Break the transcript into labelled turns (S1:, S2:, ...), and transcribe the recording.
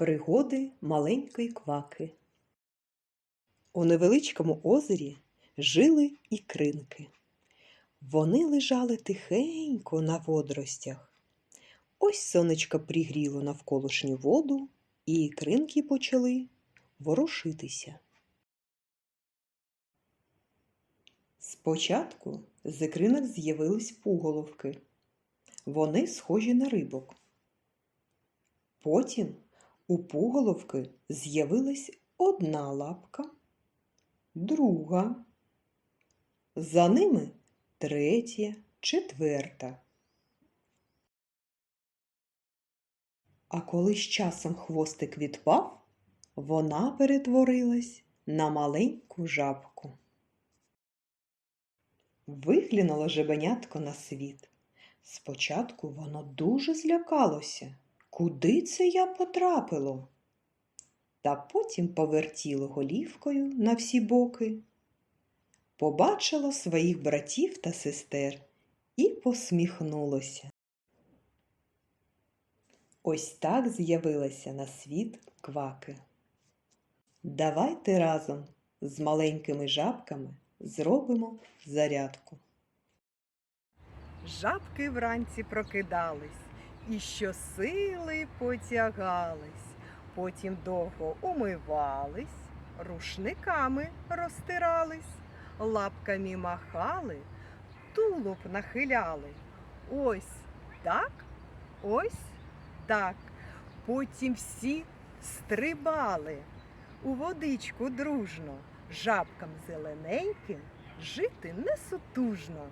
S1: Пригоди маленької кваки. У невеличкому озері жили ікринки. Вони лежали тихенько на водоростях. Ось сонечко пригріло навколишню воду, і ікринки почали ворушитися. Спочатку з ікринок з'явились пуголовки. Вони схожі на рибок. Потім у пуголовки з'явилась одна лапка, друга. За ними третя, четверта. А коли з часом хвостик відпав, вона перетворилась на маленьку жабку. Виглянуло жебенятко на світ. Спочатку воно дуже злякалося. Куди це я потрапило? Та потім повертіло голівкою на всі боки, побачило своїх братів та сестер і посміхнулося. Ось так з'явилася на світ кваки. Давайте разом з маленькими жабками зробимо зарядку.
S2: Жабки вранці прокидались і щосили потягались, потім довго умивались, рушниками розтирались, лапками махали, тулуб нахиляли. Ось так, ось так. Потім всі стрибали у водичку дружно, жабкам зелененьким жити не сутужно.